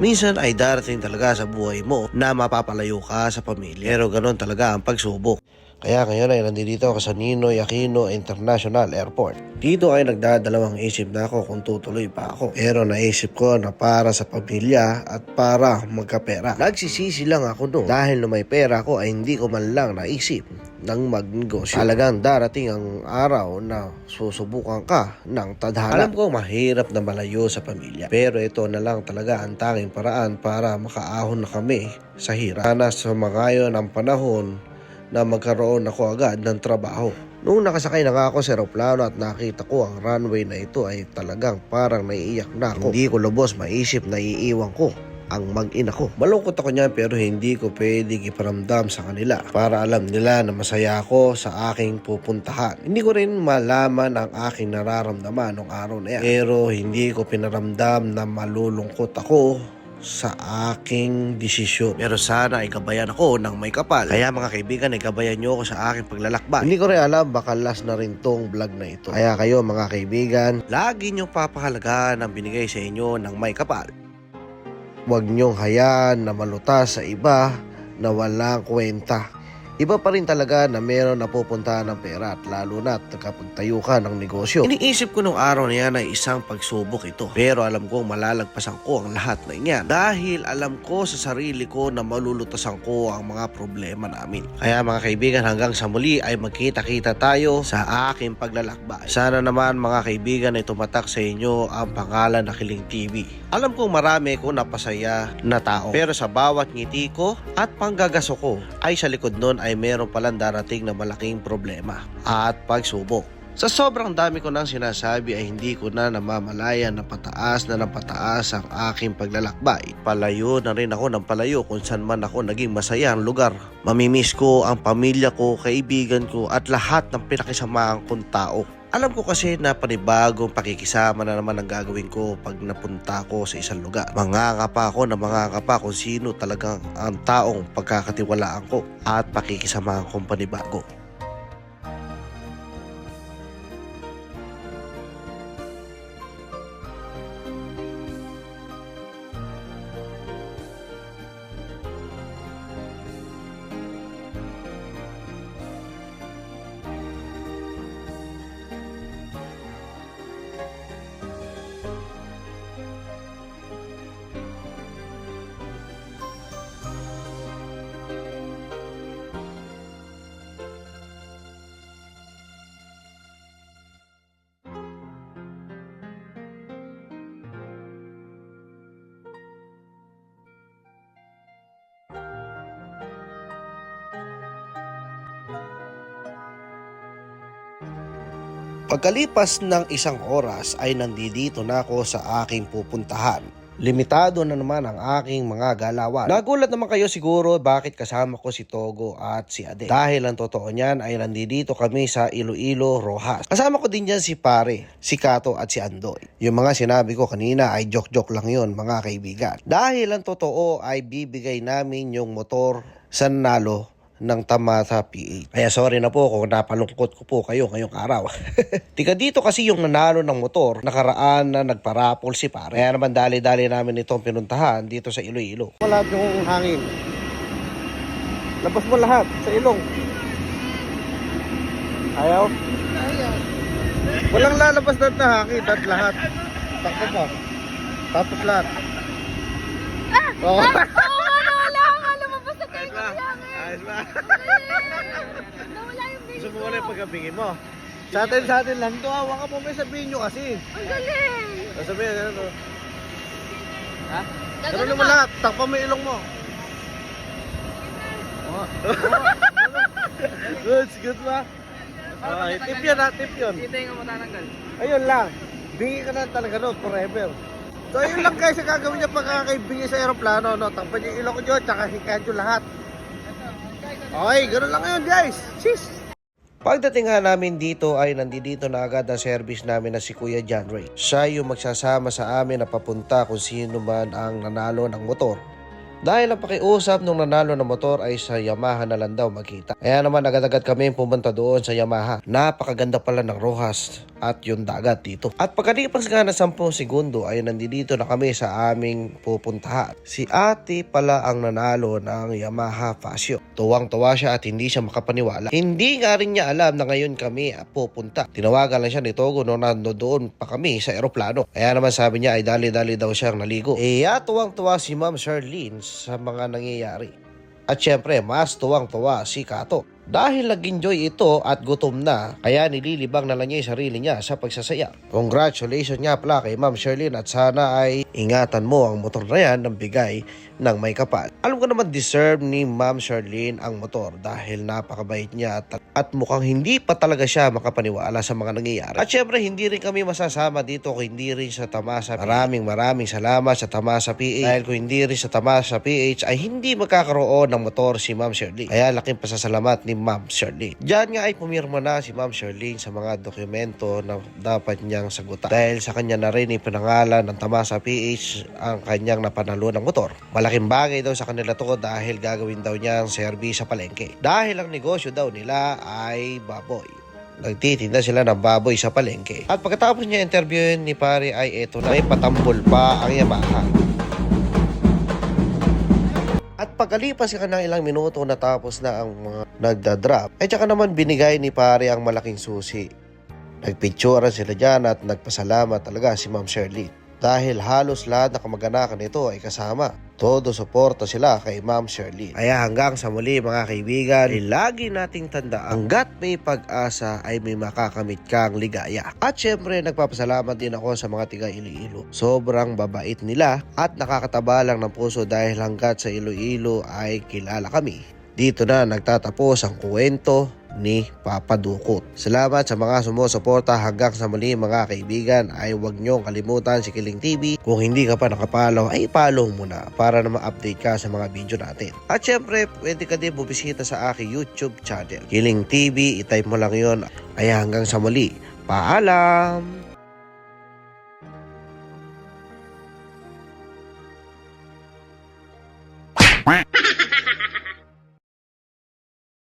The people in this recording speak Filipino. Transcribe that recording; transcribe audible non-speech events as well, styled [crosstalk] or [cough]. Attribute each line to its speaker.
Speaker 1: Minsan ay darating talaga sa buhay mo na mapapalayo ka sa pamilya. Pero ganun talaga ang pagsubok. Kaya ngayon ay nandito ako sa Ninoy Aquino International Airport. Dito ay nagdadalawang isip na ako kung tutuloy pa ako. Pero naisip ko na para sa pamilya at para magkapera. Nagsisisi lang ako doon dahil nung may pera ko ay hindi ko man lang naisip ng magnegosyo. Talagang darating ang araw na susubukan ka ng tadhana. Alam ko mahirap na malayo sa pamilya. Pero ito na lang talaga ang tanging paraan para makaahon na kami sa hirap. Sana sa mga ng panahon na magkaroon ako agad ng trabaho. Noong nakasakay na ako sa aeroplano at nakita ko ang runway na ito ay talagang parang naiiyak na ako. Hindi ko lubos maisip na iiwan ko ang mag-ina ko. Malungkot ako niyan pero hindi ko pwedeng iparamdam sa kanila para alam nila na masaya ako sa aking pupuntahan. Hindi ko rin malaman ang aking nararamdaman nung araw na yan. Pero hindi ko pinaramdam na malulungkot ako sa aking desisyon. Pero sana ay gabayan ako ng may kapal. Kaya mga kaibigan, ay gabayan nyo ako sa aking paglalakbay. Hindi ko rin alam, baka last na rin tong vlog na ito. Kaya kayo mga kaibigan, lagi nyo papahalagaan ang binigay sa inyo ng may kapal. Huwag niyong hayaan na malutas sa iba na walang kwenta. Iba pa rin talaga na meron napupuntahan ng pera at lalo na kapag tayo ka ng negosyo. Iniisip ko nung araw na yan ay isang pagsubok ito. Pero alam kong malalagpasan ko ang lahat na yan. Dahil alam ko sa sarili ko na malulutasan ko ang mga problema namin. Kaya mga kaibigan hanggang sa muli ay magkita-kita tayo sa aking paglalakbay. Sana naman mga kaibigan ay tumatak sa inyo ang pangalan na Kiling TV. Alam kong marami ko napasaya na tao. Pero sa bawat ngiti ko at panggagaso ko ay sa likod nun ay meron palang darating na malaking problema at pagsubok. Sa sobrang dami ko nang sinasabi ay hindi ko na namamalayan na pataas na ng pataas ang aking paglalakbay. Palayo na rin ako ng palayo kung saan man ako naging masaya ang lugar. Mamimiss ko ang pamilya ko, kaibigan ko at lahat ng pinakisamahan kong tao. Alam ko kasi na panibagong pakikisama na naman ang gagawin ko pag napunta ko sa isang lugar. Mangangapa ako na mangangapa kung sino talagang ang taong pagkakatiwalaan ko at pakikisamahan kong panibago. Pagkalipas ng isang oras ay nandito na ako sa aking pupuntahan. Limitado na naman ang aking mga galawan. Nagulat naman kayo siguro bakit kasama ko si Togo at si Ade. Dahil ang totoo niyan ay nandito kami sa Iloilo, Rojas. Kasama ko din dyan si Pare, si Kato at si Andoy. Yung mga sinabi ko kanina ay joke-joke lang yon mga kaibigan. Dahil ang totoo ay bibigay namin yung motor sa nalo ng Tamata PH. Kaya sorry na po kung napalungkot ko po kayo ngayong araw. [laughs] Tika dito kasi yung nanalo ng motor, nakaraan na nagparapol si pare. Kaya naman dali-dali namin itong pinuntahan dito sa Iloilo. Wala yung hangin. Labas mo lahat sa ilong. Ayaw?
Speaker 2: Ayaw.
Speaker 1: Walang lalabas na na hangin at lahat. Takbo mo. Tapos lahat.
Speaker 2: Ah!
Speaker 1: Oo.
Speaker 2: Oo, ano, wala nga lumabas sa tayo ko lang eh.
Speaker 1: Ayos ba?
Speaker 2: Nawala yung baby
Speaker 1: Gusto yung pagkabingin mo? Sa atin, sa atin lang. Ito, hawa ka mo may sabihin nyo kasi.
Speaker 2: Ang galing.
Speaker 1: Sabihin, ano? Ha?
Speaker 2: Gagano
Speaker 1: Ano mo lahat? Takpa mo yung ilong mo. [laughs] good, good ba? Okay, tip yun ha, tip yun.
Speaker 3: Hindi nga matatanggal.
Speaker 1: Ayun lang. Bingi ka na talaga no, forever. So yun lang guys, ang gagawin niya pagkakaibingi sa aeroplano, no? Takpan niyo yung ilong dyan, tsaka hikaan nyo lahat. Okay, ganoon lang ngayon guys. Sis! Pagdating nga namin dito ay nandito na agad ang service namin na si Kuya John Ray. Siya yung magsasama sa amin na papunta kung sino man ang nanalo ng motor. Dahil ang pakiusap nung nanalo ng motor ay sa Yamaha na lang daw magkita. Kaya naman agad-agad kami pumunta doon sa Yamaha. Napakaganda pala ng Rojas at yung dagat dito. At pagkalipas nga na 10 segundo ay nandito na kami sa aming pupuntahan. Si ate pala ang nanalo ng Yamaha Fasio. Tuwang-tuwa siya at hindi siya makapaniwala. Hindi nga rin niya alam na ngayon kami pupunta. Tinawagan lang siya ni Togo nung nandoon pa kami sa eroplano. Kaya naman sabi niya ay dali-dali daw siyang naligo. Eh, ya, tuwang-tuwa si Ma'am Charlene sa mga nangyayari. At syempre, mas tuwang-tuwa si Kato. Dahil nag-enjoy ito at gutom na, kaya nililibang na lang niya yung sarili niya sa pagsasaya. Congratulations nga pala kay Ma'am Sherlyn at sana ay ingatan mo ang motor na yan ng bigay ng may kapal. Alam ko naman deserve ni Ma'am Sherlyn ang motor dahil napakabait niya at, at mukhang hindi pa talaga siya makapaniwala sa mga nangyayari. At syempre, hindi rin kami masasama dito kung hindi rin sa Tamasa. Maraming maraming salamat sa Tamasa PH dahil kung hindi rin sa Tamasa PH ay hindi magkakaroon ng motor si Ma'am Sherlyn. Kaya laking pasasalamat ni Ma'am Sherlyn. Diyan nga ay pumirma na si Ma'am Sherlyn sa mga dokumento na dapat niyang sagutan. Dahil sa kanya na rin ipinangalan ng Tamasa PH ang kanyang napanalo ng motor. Malaking bagay daw sa kanila to dahil gagawin daw niya ang service sa palengke. Dahil ang negosyo daw nila ay baboy. Nagtitinda sila ng baboy sa palengke. At pagkatapos niya interviewin ni pare ay eto na may patambol pa ang Yamaha. Pagkalipas ka ng ilang minuto natapos na ang mga nagda-drop, ay tsaka naman binigay ni pare ang malaking susi. Nagpicturan sila dyan at nagpasalamat talaga si Ma'am Shirley. Dahil halos lahat na kamag-anakan nito ay kasama. Todo suporta sila kay Ma'am Shirley. Kaya hanggang sa muli mga kaibigan, ay lagi nating tandaan, hanggat may pag-asa ay may makakamit kang ligaya. At syempre, nagpapasalamat din ako sa mga tiga Iloilo. Sobrang babait nila at nakakataba lang ng puso dahil hanggat sa Iloilo ay kilala kami. Dito na nagtatapos ang kwento ni Papa Dukot. Salamat sa mga sumusuporta hanggang sa muli mga kaibigan ay huwag niyong kalimutan si Kiling TV. Kung hindi ka pa nakapalaw ay follow mo na para na ma-update ka sa mga video natin. At syempre pwede ka din bubisita sa aking YouTube channel. Kiling TV, itype mo lang yon. Kaya hanggang sa muli, paalam!